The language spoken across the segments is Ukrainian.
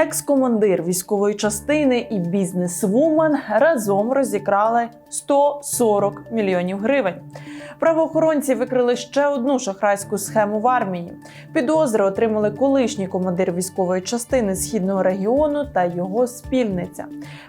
Екс-командир військової частини і бізнес-вумен разом розікрали 140 мільйонів гривень. Правоохоронці викрили ще одну шахрайську схему в армії. Підозри отримали колишній командир військової частини східного регіону та його спільниця.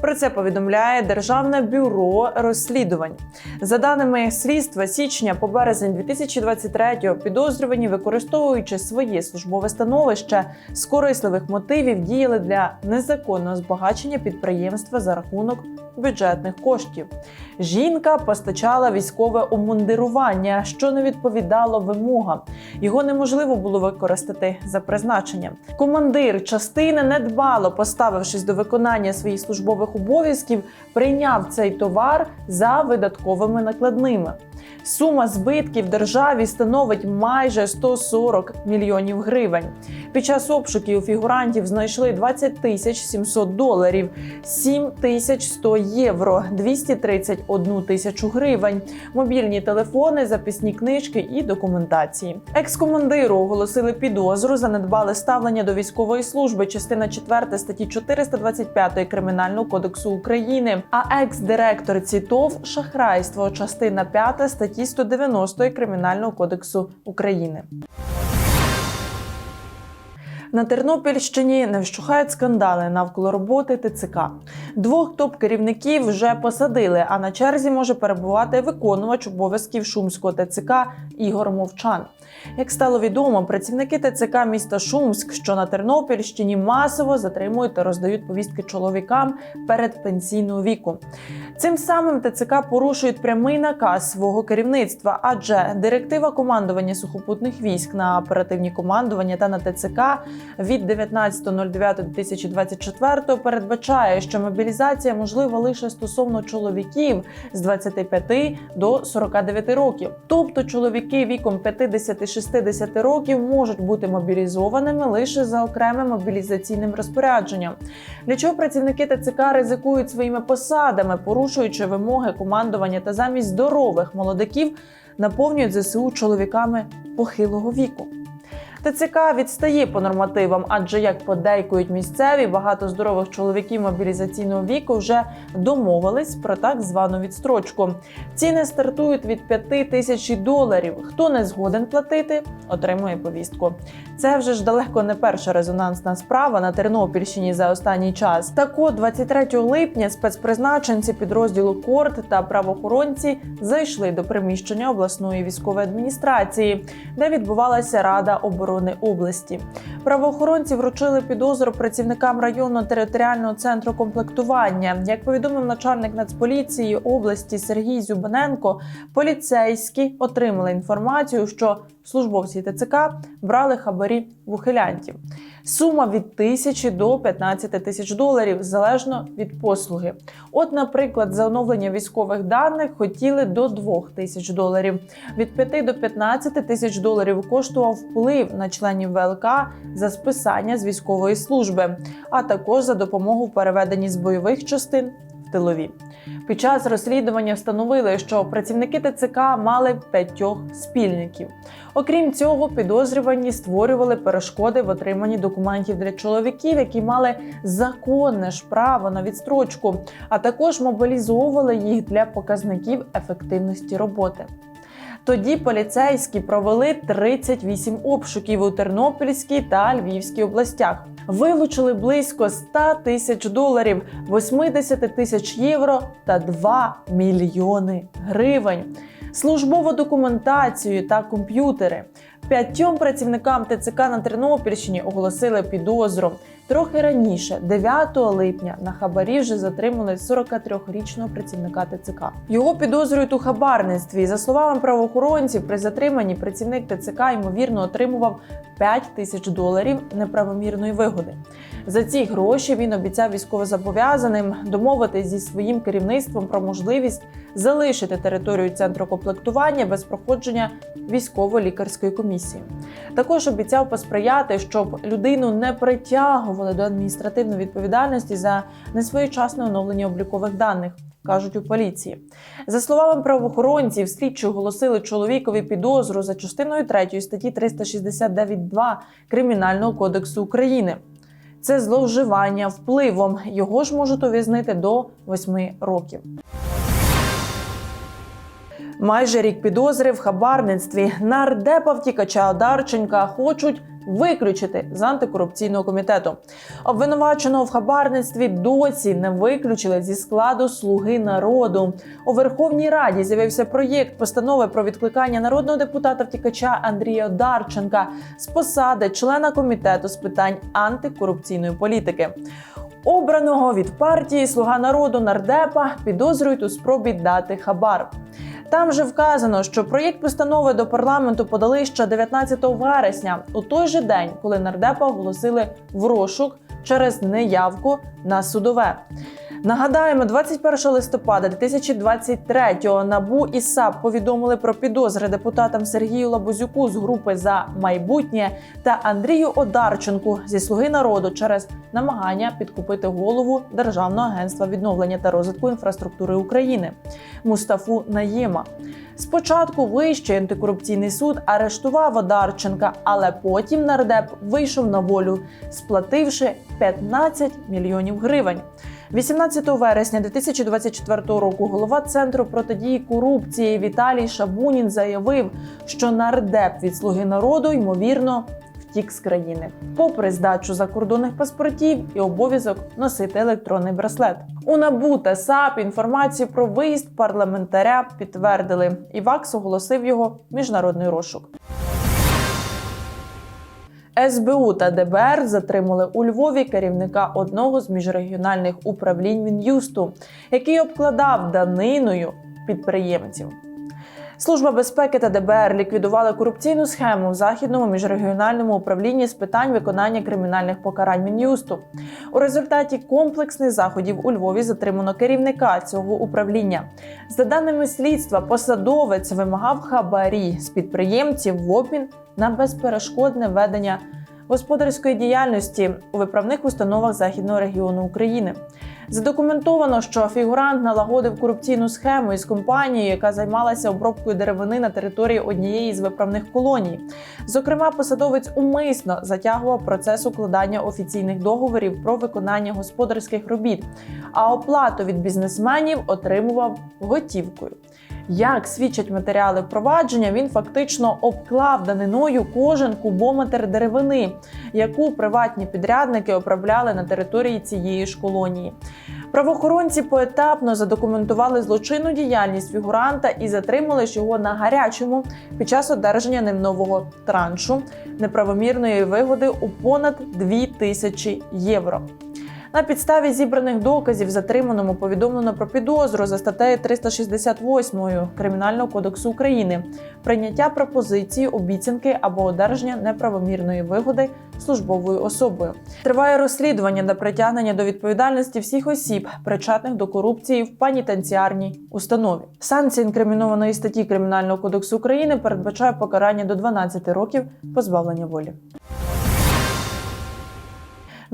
Про це повідомляє Державне бюро розслідувань. За даними слідства, січня по березень 2023-го підозрювані, використовуючи своє службове становище з корисливих мотивів, діяли для незаконного збагачення підприємства за рахунок бюджетних коштів. Жінка постачала військове обмундирування, що не відповідало вимогам. Його неможливо було використати за призначенням. Командир частини недбало, поставившись до виконання своїх службових обов'язків, прийняв цей товар за видатковими накладними. Сума збитків державі становить майже 140 мільйонів гривень. Під час обшуків фігурантів знайшли 20 тисяч 700 доларів, 7 тисяч 100 євро, 231 тисячу гривень, мобільні телефони, записні книжки і документації. Екс-командиру оголосили підозру за недбале ставлення до військової служби, частина 4 статті 425 Кримінального кодексу України. А екс-директор ЦІТОВ шахрайство, частина 5 статті 190 Кримінального кодексу України. На Тернопільщині не вщухають скандали навколо роботи ТЦК. Двох топ-керівників вже посадили, а на черзі може перебувати виконувач обов'язків Шумського ТЦК Ігор Мовчан. Як стало відомо, працівники ТЦК міста Шумськ, що на Тернопільщині масово затримують та роздають повістки чоловікам перед пенсійного віку. Цим самим ТЦК порушують прямий наказ свого керівництва, адже директива командування сухопутних військ на оперативні командування та на ТЦК від 19.09.2024 передбачає, що мобілізація можлива лише стосовно чоловіків з 25 до 49 років. Тобто чоловіки віком 50-60 років можуть бути мобілізованими лише за окремим мобілізаційним розпорядженням. Для чого працівники ТЦК ризикують своїми посадами, порушуючи вимоги командування та замість здорових молодиків наповнюють ЗСУ чоловіками похилого віку. ТЦК відстає по нормативам, адже як подейкують місцеві, багато здорових чоловіків мобілізаційного віку вже домовились про так звану відстрочку. Ціни стартують від 5 тисяч доларів. Хто не згоден платити, отримує повістку. Це вже ж далеко не перша резонансна справа на Тернопільщині за останній час. Так от, 23 липня спецпризначенці підрозділу Корт та правоохоронці зайшли до приміщення обласної військової адміністрації, де відбувалася рада оборони області. Правоохоронці вручили підозру працівникам районного територіального центру комплектування. Як повідомив начальник Нацполіції області Сергій Зюбаненко, поліцейські отримали інформацію, що службовці ТЦК брали хабарі ухилянтів. Сума від тисячі до 15 тисяч доларів залежно від послуги. От, наприклад, за оновлення військових даних хотіли до 2 тисяч доларів. Від 5 до 15 тисяч доларів коштував вплив на членів ВЛК за списання з військової служби, а також за допомогу в переведенні з бойових частин в тилові. Під час розслідування встановили, що працівники ТЦК мали п'ятьох спільників. Окрім цього, підозрювані створювали перешкоди в отриманні документів для чоловіків, які мали законне ж право на відстрочку, а також мобілізовували їх для показників ефективності роботи. Тоді поліцейські провели 38 обшуків у Тернопільській та Львівській областях. Вилучили близько 100 тисяч доларів, 80 тисяч євро та 2 мільйони гривень. Службову документацію та комп'ютери. П'ятьом працівникам ТЦК на Тернопільщині оголосили підозру. Трохи раніше, 9 липня, на хабарі вже затримали 43-річного працівника ТЦК. Його підозрюють у хабарництві. За словами правоохоронців, при затриманні працівник ТЦК ймовірно отримував 5 тисяч доларів неправомірної вигоди. За ці гроші він обіцяв військовозобов'язаним домовитись зі своїм керівництвом про можливість залишити територію центру комплектування без проходження військово-лікарської комісії. Також обіцяв посприяти, щоб людину не притягували до адміністративної відповідальності за несвоєчасне оновлення облікових даних. Кажуть у поліції, за словами правоохоронців, слідчі оголосили чоловікові підозру за частиною 3 статті 369.2 Кримінального кодексу України. Це зловживання впливом. Його ж можуть ув'язнити до 8 років. Майже рік підозри в хабарництві нардепа втікача Одарченка хочуть виключити з антикорупційного комітету. Обвинуваченого в хабарництві досі не виключили зі складу Слуги народу. У Верховній Раді з'явився проєкт постанови про відкликання народного депутата втікача Андрія Одарченка з посади члена комітету з питань антикорупційної політики. Обраного від партії Слуга народу нардепа підозрюють у спробі дати хабар. Там же вказано, що проєкт постанови до парламенту подали ще 19 вересня, у той же день, коли нардепа оголосили в розшук через неявку на судове. Нагадаємо, 21 листопада 2023-го НАБУ і САП повідомили про підозри депутатам Сергію Лабузюку з групи за майбутнє та Андрію Одарченку зі Слуги народу через намагання підкупити голову Державного агентства відновлення та розвитку інфраструктури України Мустафу Наєма. Спочатку вищий антикорупційний суд арештував Одарченка, але потім нардеп вийшов на волю, сплативши 15 мільйонів гривень. 18 вересня 2024 року голова центру протидії корупції Віталій Шабунін заявив, що нардеп від слуги народу ймовірно втік з країни, попри здачу закордонних паспортів і обов'язок носити електронний браслет. У НАБУ та САП інформацію про виїзд парламентаря підтвердили. і ВАКС оголосив його міжнародний розшук. СБУ та ДБР затримали у Львові керівника одного з міжрегіональних управлінь Мін'юсту, який обкладав даниною підприємців. Служба безпеки та ДБР ліквідували корупційну схему в західному міжрегіональному управлінні з питань виконання кримінальних покарань Мін'юсту. У результаті комплексних заходів у Львові затримано керівника цього управління. За даними слідства, посадовець вимагав хабарі з підприємців в обмін на безперешкодне ведення господарської діяльності у виправних установах західного регіону України. Задокументовано, що фігурант налагодив корупційну схему із компанією, яка займалася обробкою деревини на території однієї з виправних колоній. Зокрема, посадовець умисно затягував процес укладання офіційних договорів про виконання господарських робіт, а оплату від бізнесменів отримував готівкою. Як свідчать матеріали впровадження, він фактично обклав даниною кожен кубометр деревини, яку приватні підрядники управляли на території цієї ж колонії. Правоохоронці поетапно задокументували злочинну діяльність фігуранта і затримали ж його на гарячому під час одержання ним нового траншу неправомірної вигоди у понад 2 тисячі євро. На підставі зібраних доказів затриманому повідомлено про підозру за статтею 368 Кримінального кодексу України, прийняття пропозиції, обіцянки або одержання неправомірної вигоди службовою особою. Триває розслідування до притягнення до відповідальності всіх осіб, причетних до корупції в панітенціарній установі. Санкція інкримінованої статті Кримінального кодексу України передбачає покарання до 12 років позбавлення волі.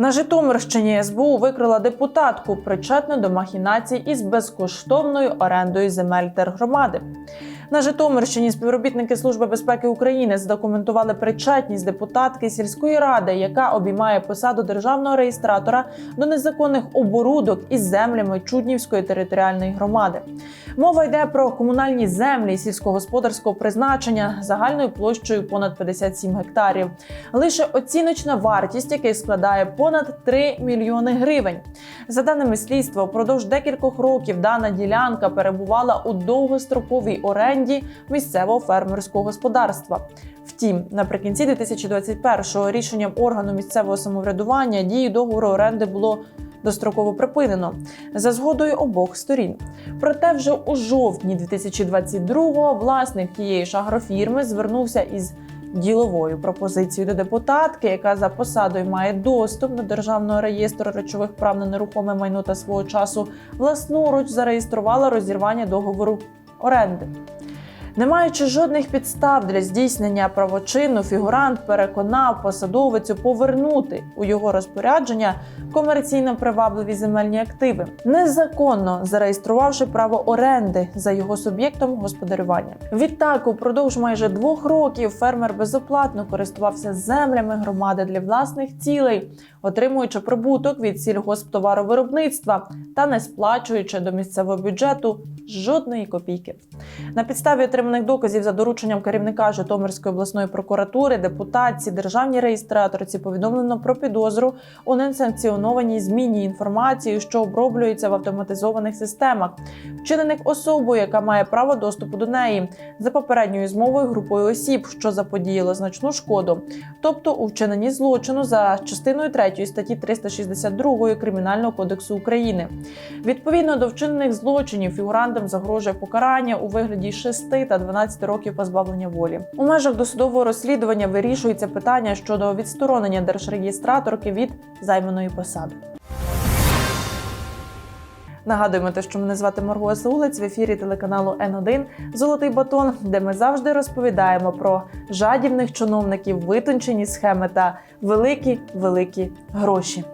На Житомирщині СБУ викрила депутатку, причетну до махінацій із безкоштовною орендою земель тергромади. На Житомирщині співробітники Служби безпеки України задокументували причетність депутатки сільської ради, яка обіймає посаду державного реєстратора до незаконних оборудок із землями Чуднівської територіальної громади. Мова йде про комунальні землі сільськогосподарського призначення загальною площею понад 57 гектарів. Лише оціночна вартість яких складає понад 3 мільйони гривень. За даними слідства, упродовж декількох років дана ділянка перебувала у довгостроковій оренді місцевого фермерського господарства. Втім, наприкінці 2021-го рішенням органу місцевого самоврядування дії договору оренди було достроково припинено за згодою обох сторін. Проте вже у жовтні 2022-го власник тієї ж агрофірми звернувся із діловою пропозицією до депутатки, яка за посадою має доступ до державного реєстру речових прав на нерухоме майно та свого часу власноруч зареєструвала розірвання договору оренди. Не маючи жодних підстав для здійснення правочину, фігурант переконав посадовицю повернути у його розпорядження комерційно привабливі земельні активи, незаконно зареєструвавши право оренди за його суб'єктом господарювання. Відтак, упродовж майже двох років фермер безоплатно користувався землями громади для власних цілей, отримуючи прибуток від сільгосптоваровиробництва та не сплачуючи до місцевого бюджету жодної копійки. На підставі отриманих доказів за дорученням керівника Житомирської обласної прокуратури, депутатці, державній реєстраторці повідомлено про підозру у несанкціонованій зміні інформації, що оброблюється в автоматизованих системах, вчинених особою, яка має право доступу до неї, за попередньою змовою групою осіб, що заподіяло значну шкоду, тобто у вчиненні злочину за частиною 3 статті 362 Кримінального кодексу України. Відповідно до вчинених злочинів фігурантам загрожує покарання у вигляді 6 та 12 років позбавлення волі. У межах досудового розслідування вирішується питання щодо відсторонення держреєстраторки від займаної посади. Нагадуємо те, що мене звати Марго Саулець в ефірі телеканалу Н1 Золотий батон, де ми завжди розповідаємо про жадібних чиновників, витончені схеми та великі великі гроші.